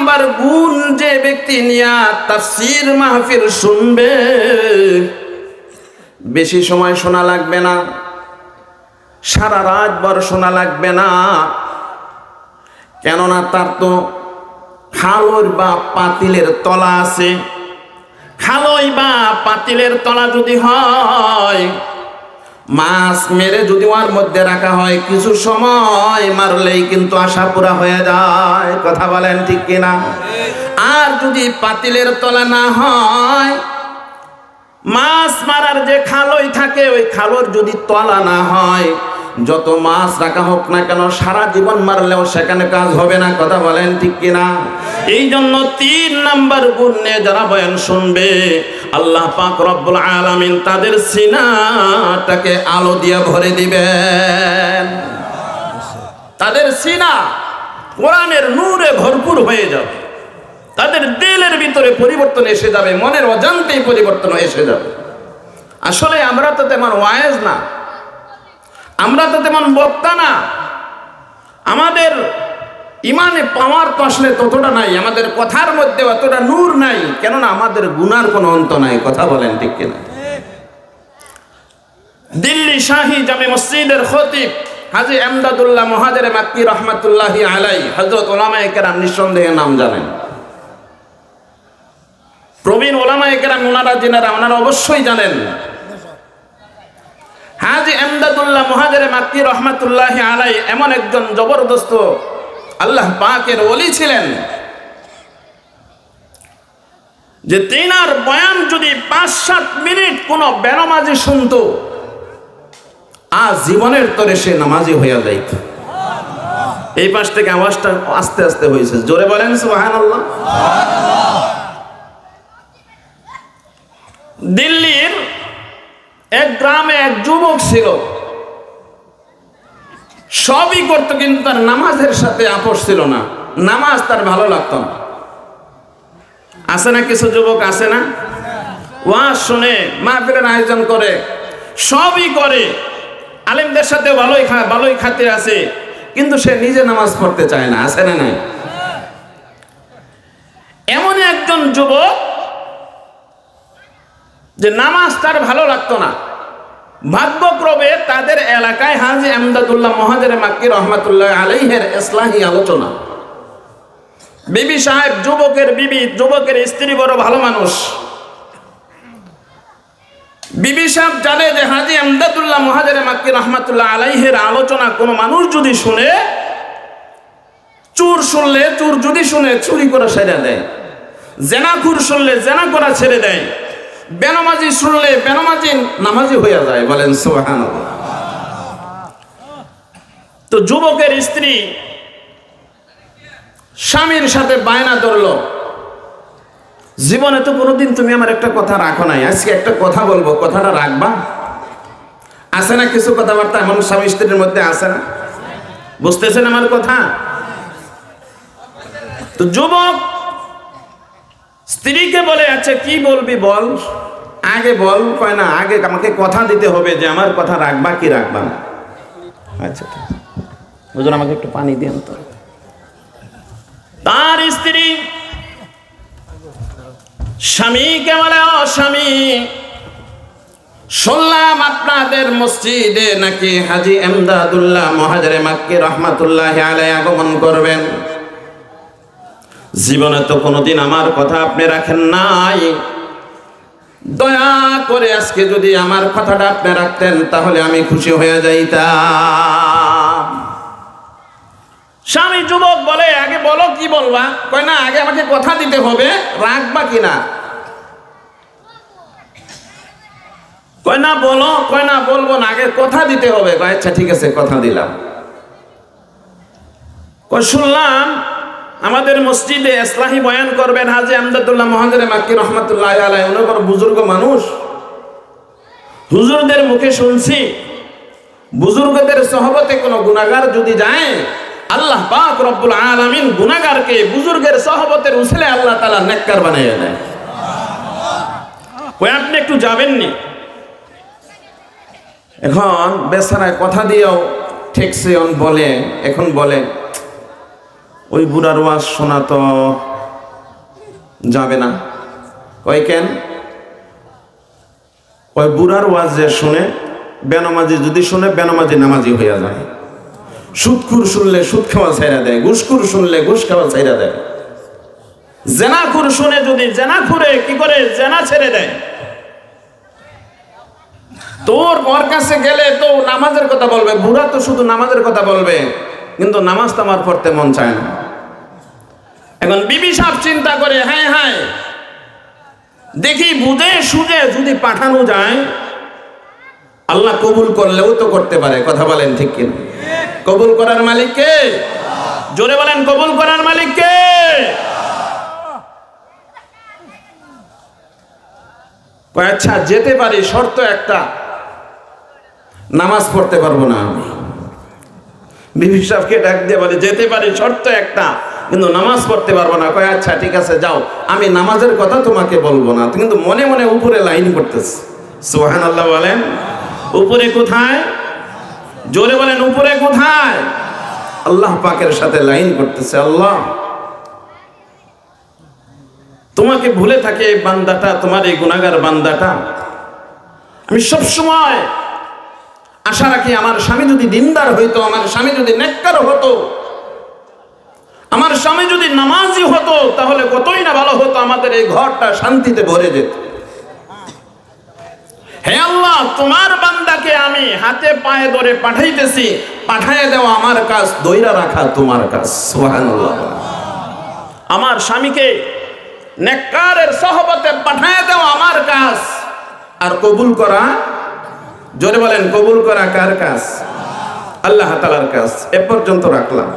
Number গুণ যে ব্যক্তি নিয়া তাফসির মাহফিল শুনবে, বেশি সময় শোনা লাগবে না, সারা রাত ভর শোনা লাগবে না। কেননা তার তো খালোর বা পাতিলের তলা আছে। খালোই বা পাতিলের তলা যদি হয় মাছ মেরে যদি ওর মধ্যে রাখা হয়, কিছু সময় মারলেই কিন্তু আশা পুরা হয়ে যায়। কথা বলেন ঠিক কিনা? আর যদি পাতিলের তলা না হয়, মাছ মারার যে খালই থাকে, ওই খালোর যদি তলা না হয়, যত মাছ রাখা হোক না কেন, সারা জীবন মারলেও সেখানে কাজ হবে না। কথা বলেন ঠিক কিনা? এই জন্য তিন নাম্বার গুণ নিয়ে যারা বয়ান শুনবে আল্লাহ পাক রব্বুল আলামিন তাদের সিনাটাকে আলো দিয়ে ভরে দিবেন। তাদের সিনা কোরআনের নূরে ভরপুর হয়ে যাবে। তাদের দিলের ভিতরে পরিবর্তন এসে যাবে, মনের অজান্তেই পরিবর্তন এসে যাবে। আসলে আমরা তো তেমন ওয়ায়েজ না। আমরা তো তেমন বক্তা না। আমাদের ইমানে পাওয়ার তো আসলে ততটা নাই, আমাদের কথার মধ্যে অতটা নূর নাই, কেননা আমাদের গুনার কোনো অন্ত নাই, কথা বলেন ঠিক কিনা? দিল্লি শাহী জামে মসজিদের খতিব হাজি আমদাদুল্লাহ মহাজের মাক্কি রহমতুল্লাহ আলাই হজরত ওলামায়ে কেরাম নিঃসন্দেহে নাম জানেন। প্রবীণ ওলামায়ে কেরাম ওনারা জেনারা ওনারা অবশ্যই জানেন। হাজি এমদাদুল্লাহ মহাজের মাক্কি রহমাতুল্লাহ আলাই এমন একজন জবরদস্ত আল্লাহ পাকের ওলি ছিলেন। যে তিনার বয়ান যদি পাঁচ সাত মিনিট কোনো বেনমাজি শুনতো, আজ জীবনের তরে সে নামাজি হইয়া যাইত। এই পাশ থেকে আওয়াজটা আস্তে আস্তে হয়েছে জোরে বলেন সুহান আল্লাহ দিল্লির এক গ্রামে এক যুবক ছিল। সবই করতো, কিন্তু তার নামাজের সাথে আপোষ ছিল না। নামাজ তার ভালো লাগতো না। আছে না কিছু যুবক? আছে না? ওয়াজ শুনে, মাহফিলের আয়োজন করে, সবই করে। আলেমদের সাথে ভালোই ভালোই খাতে আছে, কিন্তু সে নিজে নামাজ পড়তে চায় না। আছে না নাই? এমন একজন যুবক যে নামাজ তার ভালো লাগতো না। ভাগ্যক্রমে তাদের এলাকায় হাজি আমদাদুল্লাহ মহাজের মাক্কি রহমাতুল্লাহ আলাইহের ইসলাহী আলোচনা। বিবি সাহেব, যুবকের বিবি, যুবকের স্ত্রী বড় ভালো মানুষ। বিবি সাহেব জানে যে হাজি আমদাদুল্লাহ মহাজের মাক্কি রহমাতুল্লাহ আলাইহের আলোচনা কোনো মানুষ যদি শুনে, চুর শুনলে, চুর যদি শুনে, চুরি করে ছেড়ে দেয়। জেনাখুর শুনলে জেনা করা ছেড়ে দেয়। বেনমাজি শুনলে বেনমাজি নামাজি হইয়া যায়, বলেন সোহান তো যুবকের স্ত্রী স্বামীর সাথে বায়না ধরলো, জীবনে তো কোনোদিন তুমি আমার একটা কথা রাখো নাই, আজকে একটা কথা বলব, কথাটা রাখবা? আছে না কিছু কথাবার্তা? এমন স্বামী স্ত্রীর মধ্যে আছে না? বুঝতেছেন আমার কথা? তো যুবক স্ত্রীকে বলে আচ্ছা কি বলবি বল? আগে বল কয় না আগে আমাকে কথা দিতে হবে যে আমার কথা রাখবা কি রাখবা না। আচ্ছা ঠিক আমাকে একটু পানি দেন তো। তার স্ত্রী স্বামীকে বলে ও স্বামী শুনলাম আপনাদের মসজিদে নাকি হাজি এমদাদুল্লাহ মহাজারে মাক্কি রহমাতুল্লাহ আলাই আগমন করবেন। জীবনে তো কোনোদিন আমার কথা আপনি রাখেন নাই। দয়া করে আজকে যদি আমার কথাটা আপনি রাখতেন, তাহলে আমি খুশি হয়ে যাইতাম। স্বামী যুবক বলে, আগে বলো কি বলবা? কয়, না, আগে আমাকে কথা দিতে হবে, রাখবা কিনা কয়, না, বলো। কয়, না, বলব না, আগে কথা দিতে হবে। কয় আচ্ছা ঠিক আছে, কথা দিলাম। কয়, শুনলাম আমাদের মসজিদে ইসলাহি বয়ান করবেন হাজি আমদাদুল্লাহ মহাজরে মাক্কি রহমতুল্লাহ আলাই বড় বুজুর্গ মানুষ। হুজুরদের মুখে শুনছি, বুজুর্গদের সহবতে কোনো গুনাগার যদি যায়, আল্লাহ পাক রব্বুল আলামিন গুনাগারকে বুজুর্গের সহবতের উছলে আল্লাহ তাআলা নেককার বানিয়ে দেয় ওই আপনি একটু যাবেননি? এখন বেচারায় কথা দিয়েও ঠেকছে বলে, এখন বলে। ওই বুড়ার ওয়াজ শোনা তো যাবে না। ওই কেন? ওই বুড়ার ওয়াজ যে শুনে বেনামাজি, যদি শুনে বেনামাজি নামাজি হইয়া যায়। সুদকুর শুনলে সুদ খাওয়া ছাইরা দেয় ঘুসকুর শুনলে ঘুষ খাওয়া ছাইরা দেয়। জেনাখুর শুনে যদি জেনাখুরে কি করে জেনা ছেড়ে দেয়? তোর ওর কাছে গেলে তো নামাজের কথা বলবে, বুড়া তো শুধু নামাজের কথা বলবে, কিন্তু নামাজ তো আমার পড়তে মন চায় না। এখন বিবি সাহেব চিন্তা করে হ্যাঁ হ্যাঁ। দেখি বুঝে সুঝে যদি পাঠানো যায়, আল্লাহ কবুল করলেও তো করতে পারে, কথা বলেন ঠিক কিনা? কবুল করার মালিক কে? জোরে বলেন, কবুল করার মালিক কে? আচ্ছা যেতে পারি, শর্ত একটা। নামাজ পড়তে পারব না আমি। বিবি সাহেবকে ডাক দিয়ে বলে, যেতে পারি, শর্ত একটা। কিন্তু নামাজ পড়তে পারব না। কয় আচ্ছা ঠিক আছে, যাও। আমি নামাজের কথা তোমাকে বলব না। কিন্তু মনে মনে উপরে লাইন করতেছে। সোহান আল্লাহ বলেন, উপরে কোথায়? জোরে বলেন, উপরে কোথায়? আল্লাহ পাকের সাথে লাইন করতেছে, আল্লাহ, তোমাকে ভুলে থাকে এই বান্দাটা, তোমার এই গুণাগার বান্দাটা। আমি সব সময় আশা রাখি আমার স্বামী যদি দিনদার হইতো, আমার স্বামী যদি নেককার হতো আমার স্বামী যদি নামাজি হতো, তাহলে কতই না ভালো হতো, আমাদের এই ঘরটা শান্তিতে ভরে যেত। হে আল্লাহ, তোমার বান্দাকে আমি হাতে পায়ে ধরে পাঠাইতেছি পাঠাইয়ে দেওয়া আমার কাজ, দইরা রাখা তোমার কাজ, সুবহানাল্লাহ। আমার স্বামীকে নেককারের সহবতে পাঠাইয়ে দেওয়া আমার কাজ। আর কবুল করা, জোরে বলেন, কবুল করা কার কাজ? আল্লাহ তালার কাজ, এ পর্যন্ত রাখলাম।